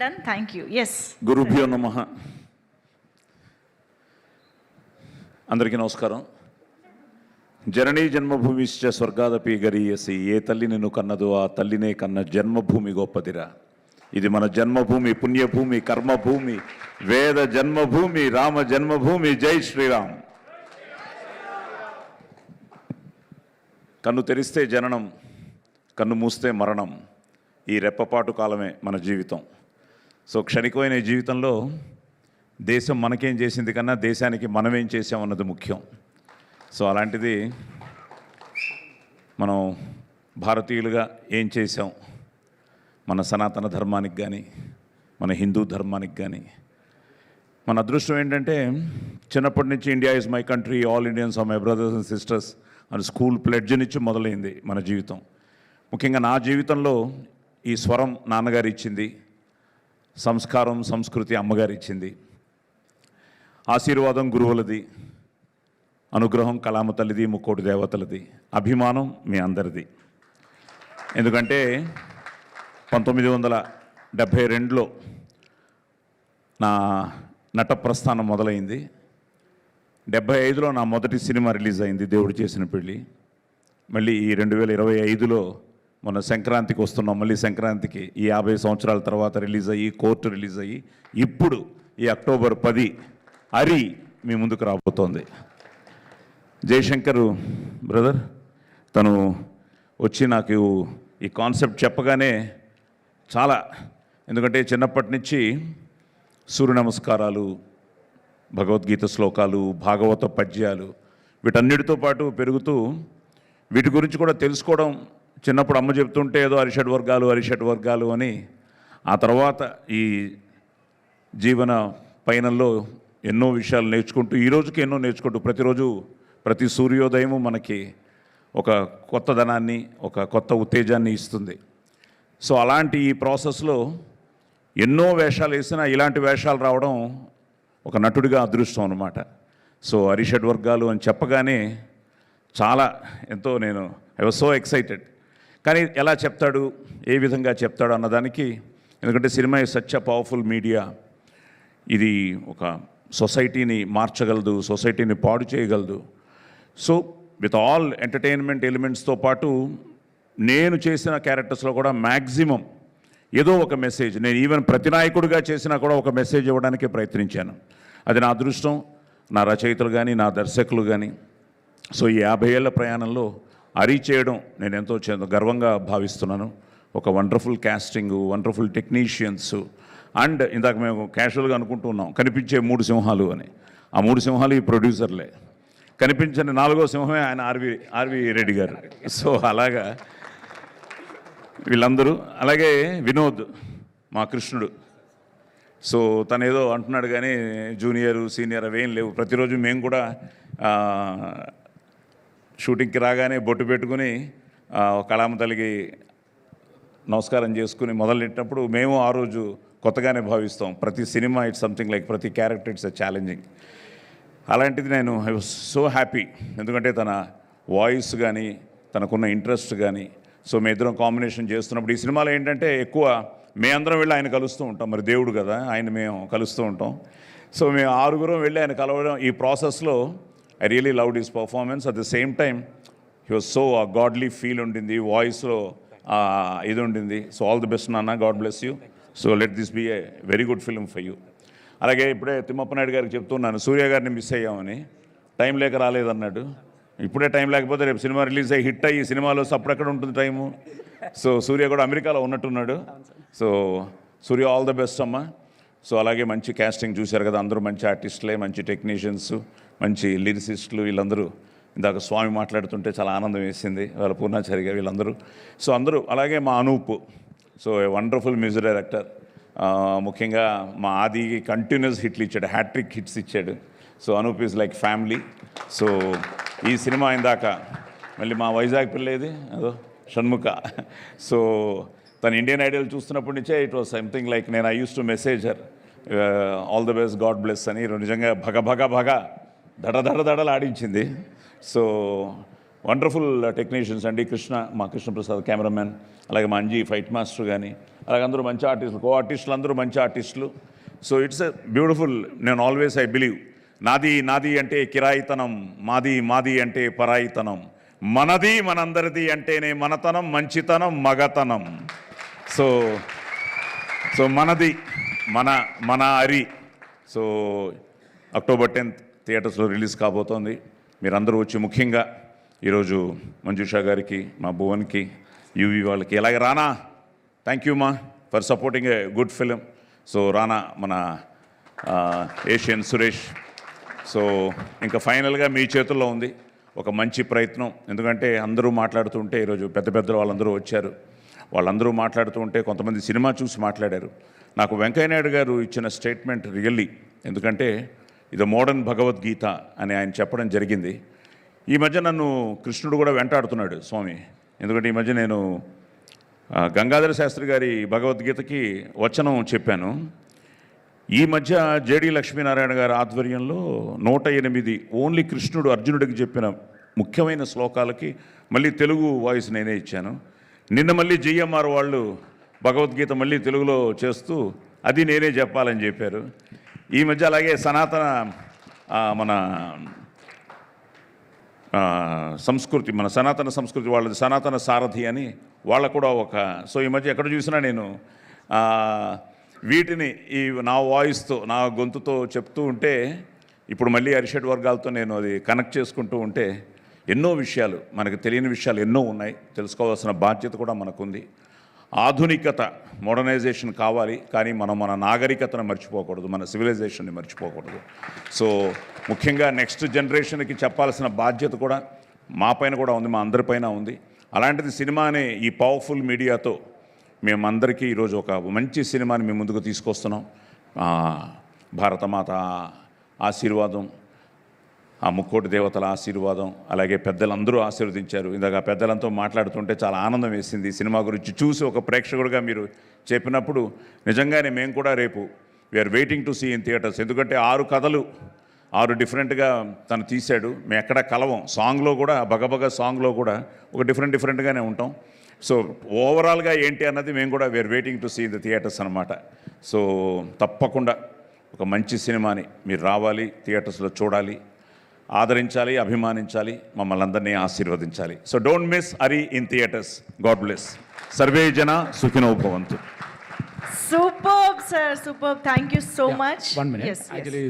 Done thank you yes గురుభ్యో నమ. అందరికీ నమస్కారం. జననీ జన్మభూమిశ్చ స్వర్గాదపి గరీయసి ఏ తల్లి నిన్ను కన్నదో ఆ తల్లినే కన్న జన్మభూమి గొప్పదిరా. ఇది మన జన్మభూమి పుణ్యభూమి కర్మభూమి వేద జన్మభూమి రామ జన్మభూమి. జై శ్రీరామ్. కన్ను తెరిస్తే జననం కన్ను మూస్తే మరణం. ఈ రెప్పపాటు కాలమే మన జీవితం. సో క్షణికమైన జీవితంలో దేశం మనకేం చేసింది కన్నా దేశానికి మనమేం చేసాం అన్నది ముఖ్యం. సో అలాంటిది మనం భారతీయులుగా ఏం చేసాం మన సనాతన ధర్మానికి కానీ మన హిందూ ధర్మానికి కానీ మన అదృష్టం ఏంటంటే చిన్నప్పటి నుంచి India is my country all Indians are my brothers and sisters అని స్కూల్ ప్లెడ్జ్ నుంచి మొదలైంది మన జీవితం. ముఖ్యంగా నా జీవితంలో ఈ స్వరం నాన్నగారు ఇచ్చింది. సంస్కారం సంస్కృతి అమ్మగారు ఇచ్చింది ఆశీర్వాదం గురువులది అనుగ్రహం కళామ తల్లిది ముక్కోటి దేవతలది అభిమానం మీ అందరిది. ఎందుకంటే పంతొమ్మిది వందల డెబ్భై రెండులో నా నట ప్రస్థానం మొదలైంది. డెబ్భై ఐదులో నా మొదటి సినిమా రిలీజ్ అయింది దేవుడు చేసిన పెళ్ళి. మళ్ళీ ఈ రెండు వేల ఇరవై ఐదులో మొన్న సంక్రాంతికి వస్తున్నాం మళ్ళీ సంక్రాంతికి ఈ యాభై సంవత్సరాల తర్వాత రిలీజ్ అయ్యి కోర్టు రిలీజ్ అయ్యి ఇప్పుడు ఈ అక్టోబర్ పది అరి మీ ముందుకు రాబోతోంది. జయశంకర్ బ్రదర్ తను వచ్చి నాకు ఈ కాన్సెప్ట్ చెప్పగానే చాలా ఎందుకంటే చిన్నప్పటి నుంచి సూర్య నమస్కారాలు భగవద్గీత శ్లోకాలు భాగవత పద్యాలు వీటన్నిటితో పాటు పెరుగుతూ వీటి గురించి కూడా తెలుసుకోవడం చిన్నప్పుడు అమ్మ చెప్తుంటే ఏదో అరిషడ్ వర్గాలు అరిషడ్ వర్గాలు అని. ఆ తర్వాత ఈ జీవన పయనంలో ఎన్నో విషయాలు నేర్చుకుంటూ ఈ రోజుకి ఎన్నో నేర్చుకుంటూ ప్రతిరోజు ప్రతి సూర్యోదయము మనకి ఒక కొత్తదనాన్ని ఒక కొత్త ఉత్తేజాన్ని ఇస్తుంది. సో అలాంటి ఈ ప్రాసెస్లో ఎన్నో వేషాలు వేసినా ఇలాంటి వేషాలు రావడం ఒక నటుడిగా అదృష్టం అనమాట సో అరిషడ్ వర్గాలు అని చెప్పగానే చాలా ఎంతో నేను ఐ వాజ్ సో ఎక్సైటెడ్ కానీ ఎలా చెప్తాడు ఏ విధంగా చెప్తాడు అన్నదానికి ఎందుకంటే cinema is such a powerful media ఇది ఒక సొసైటీని మార్చగలదు సొసైటీని పాడు చేయగలదు. సో విత్ ఆల్ ఎంటర్టైన్మెంట్ ఎలిమెంట్స్తో పాటు నేను చేసిన క్యారెక్టర్స్లో కూడా మ్యాక్సిమం ఏదో ఒక మెసేజ్ నేను ఈవెన్ ప్రతినాయకుడిగా చేసినా కూడా ఒక మెసేజ్ ఇవ్వడానికి ప్రయత్నించాను. అది నా అదృష్టం నా రచయితలు కానీ నా దర్శకులు కానీ సో ఈ యాభై ఏళ్ళ ప్రయాణంలో అరీ చేయడం నేను ఎంతో చే- గర్వంగా భావిస్తున్నాను. ఒక wonderful casting wonderful technicians and ఇందాక మేము క్యాషువల్గా అనుకుంటున్నాం కనిపించే మూడు సింహాలు అని. ఆ మూడు సింహాలు ఈ ప్రొడ్యూసర్లే. కనిపించని నాలుగో సింహమే ఆయన ఆర్వి ఆర్వి రెడ్డి గారు. సో అలాగా వీళ్ళందరూ అలాగే వినోద్ మా కృష్ణుడు. సో తను ఏదో అంటున్నాడు కానీ జూనియర్ సీనియర్ అవేం లేవు. ప్రతిరోజు మేము కూడా షూటింగ్కి రాగానే బొట్టు పెట్టుకుని కళామ తల్లికి నమస్కారం చేసుకుని మొదలెట్టినప్పుడు మేము ఆ రోజు కొత్తగానే భావిస్తాం. ప్రతి సినిమా ఇట్స్ సంథింగ్ లైక్ ప్రతి క్యారెక్టర్ ఇట్స్ ఛాలెంజింగ్. అలాంటిది నేను ఐ వాజ్ సో హ్యాపీ. ఎందుకంటే తన వాయిస్ కానీ తనకున్న ఇంట్రెస్ట్ కానీ సో మీ ఇద్దరం కాంబినేషన్ చేస్తున్నప్పుడు ఈ సినిమాలో ఏంటంటే ఎక్కువ మేమందరం వెళ్ళి ఆయన కలుస్తూ ఉంటాం. మరి దేవుడు కదా ఆయన మేము కలుస్తూ ఉంటాం. సో మేము ఆరుగురం వెళ్ళి ఆయన కలవడం ఈ ప్రాసెస్లో I really loved his performance at the same time he was so a godly feel ఉండింది వాయిస్లో ఇది ఉండింది. సో ఆల్ ది బెస్ట్ నాన్న. God bless you so let this be a very good film for you అలాగే ఇప్పుడే తిమ్మప్పనాయుడు గారికి చెప్తున్నాను. సూర్య గారిని మిస్ అయ్యామని. టైం లేక రాలేదన్నాడు. ఇప్పుడే టైం లేకపోతే రేపు సినిమా రిలీజ్ అయ్యి హిట్ అయ్యి సినిమాలో అప్పుడెక్కడ ఉంటుంది టైము సో సూర్య కూడా అమెరికాలో ఉన్నట్టున్నాడు. So Surya all the best అమ్మా. సో అలాగే మంచి క్యాస్టింగ్ చూశారు కదా. అందరూ మంచి ఆర్టిస్టులే మంచి టెక్నీషియన్స్ మంచి లిరిసిస్టులు వీళ్ళందరూ ఇందాక స్వామి మాట్లాడుతుంటే చాలా ఆనందం వేసింది. వాళ్ళ పూర్ణాచారి గారు వీళ్ళందరూ. సో అందరూ అలాగే మా Anoop. So a wonderful music director. ముఖ్యంగా మా ఆది కంటిన్యూస్ హిట్లు ఇచ్చాడు. హ్యాట్రిక్ హిట్స్ ఇచ్చాడు. So Anoop is like family so ఈ సినిమా ఇందాక మళ్ళీ మా వైజాగ్ పిల్లేది అదో షణ్ముఖ. సో తను ఇండియన్ ఐడియల్ చూస్తున్నప్పటి నుంచే ఇట్ వాస్ సంథింగ్ లైక్ నేను I use to message her all the best God bless అని. నిజంగా భగ భగ భగ. దడ దడ దడలు ఆడించింది సో వండర్ఫుల్ టెక్నీషియన్స్ అండి. కృష్ణ మా కృష్ణప్రసాద్ కెమెరామెన్ అలాగే మా అంజీ ఫైట్ మాస్టర్ కానీ అలాగే అందరూ మంచి ఆర్టిస్టులు కో ఆర్టిస్టులు అందరూ మంచి ఆర్టిస్టులు. సో ఇట్స్ ఎ బ్యూటిఫుల్ నేను ఆల్వేస్ ఐ బిలీవ్ నాది నాది అంటే కిరాయితనం మాది మాది అంటే పరాయితనం మనది మనందరిది అంటేనే మనతనం మంచితనం మగతనం. సో సో మనది మన మన అరి. సో అక్టోబర్ టెన్త్ థియేటర్స్లో రిలీజ్ కాబోతోంది. మీరందరూ వచ్చి ముఖ్యంగా ఈరోజు మంజుషా గారికి మా భువన్కి యూవి వాళ్ళకి అలాగే రానా థ్యాంక్ యూ మా for supporting a good film so Rana మన ఏషియన్ సురేష్ సో ఇంకా ఫైనల్గా మీ చేతుల్లో ఉంది ఒక మంచి ప్రయత్నం. ఎందుకంటే అందరూ మాట్లాడుతుంటే ఈరోజు పెద్ద పెద్దలు వాళ్ళందరూ వచ్చారు. వాళ్ళందరూ మాట్లాడుతూ ఉంటే కొంతమంది సినిమా చూసి మాట్లాడారు. నాకు వెంకయ్యనాయుడు గారు ఇచ్చిన స్టేట్మెంట్ రియల్లీ. ఎందుకంటే ఇది మోడర్న్ భగవద్గీత అని ఆయన చెప్పడం జరిగింది. ఈ మధ్య నన్ను కృష్ణుడు కూడా వెంటాడుతున్నాడు స్వామి. ఎందుకంటే ఈ మధ్య నేను గంగాధర శాస్త్రి గారి భగవద్గీతకి వచనం చెప్పాను. ఈ మధ్య జేడి లక్ష్మీనారాయణ గారి ఆధ్వర్యంలో నూట ఎనిమిది ఓన్లీ కృష్ణుడు అర్జునుడికి చెప్పిన ముఖ్యమైన శ్లోకాలకి మళ్ళీ తెలుగు వాయిస్ నేనే ఇచ్చాను. నిన్న మళ్ళీ జిఎంఆర్ వాళ్ళు భగవద్గీత మళ్ళీ తెలుగులో చేస్తూ అది నేనే చెప్పాలని చెప్పారు. ఈ మధ్య అలాగే సనాతన మన సంస్కృతి మన సనాతన సంస్కృతి వాళ్ళది సనాతన సారథి అని వాళ్ళ కూడా ఒక సో ఈ మధ్య ఎక్కడ చూసినా నేను వీటిని ఈ నా వాయిస్తో నా గొంతుతో చెప్తూ ఉంటే ఇప్పుడు మళ్ళీ అరిషడ్ వర్గాలతో నేను అది కనెక్ట్ చేసుకుంటూ ఉంటే ఎన్నో విషయాలు మనకు తెలియని విషయాలు ఎన్నో ఉన్నాయి తెలుసుకోవాల్సిన బాధ్యత కూడా మనకుంది. ఆధునికత మోడర్నైజేషన్ కావాలి కానీ మనం మన నాగరికతను మర్చిపోకూడదు మన సివిలైజేషన్ని మర్చిపోకూడదు. సో ముఖ్యంగా నెక్స్ట్ జనరేషన్కి చెప్పాల్సిన బాధ్యత కూడా మా పైన కూడా ఉంది మా అందరిపైన ఉంది. అలాంటిది సినిమా అనే ఈ పవర్ఫుల్ మీడియాతో మేమందరికీ ఈరోజు ఒక మంచి సినిమాని మేము ముందుకు తీసుకొస్తున్నాం. భారతమాత ఆశీర్వాదం ఆ ముక్కోటి దేవతల ఆశీర్వాదం అలాగే పెద్దలందరూ ఆశీర్వదించారు. ఇందాక పెద్దలంతో మాట్లాడుతుంటే చాలా ఆనందం వేసింది. సినిమా గురించి చూసి ఒక ప్రేక్షకుడిగా మీరు చెప్పినప్పుడు నిజంగానే మేము కూడా రేపు we're waiting to see in theatres ఎందుకంటే ఆరు కథలు ఆరు డిఫరెంట్గా తను తీశాడు. మేము ఎక్కడ కలవం. సాంగ్లో కూడా బగబగ సాంగ్లో కూడా ఒక డిఫరెంట్ డిఫరెంట్గానే ఉంటాం. సో ఓవరాల్గా ఏంటి అన్నది మేము కూడా we're waiting to see the theatres అనమాట సో తప్పకుండా ఒక మంచి సినిమాని మీరు రావాలి థియేటర్స్లో చూడాలి. ఆదరించాలి అభిమానించాలి మమ్మల్ని అందరినీ ఆశీర్వదించాలి. So don't miss Ari in theatres God bless survey జన సుఖినో భవంతు. Superb, sir. Superb. Thank you so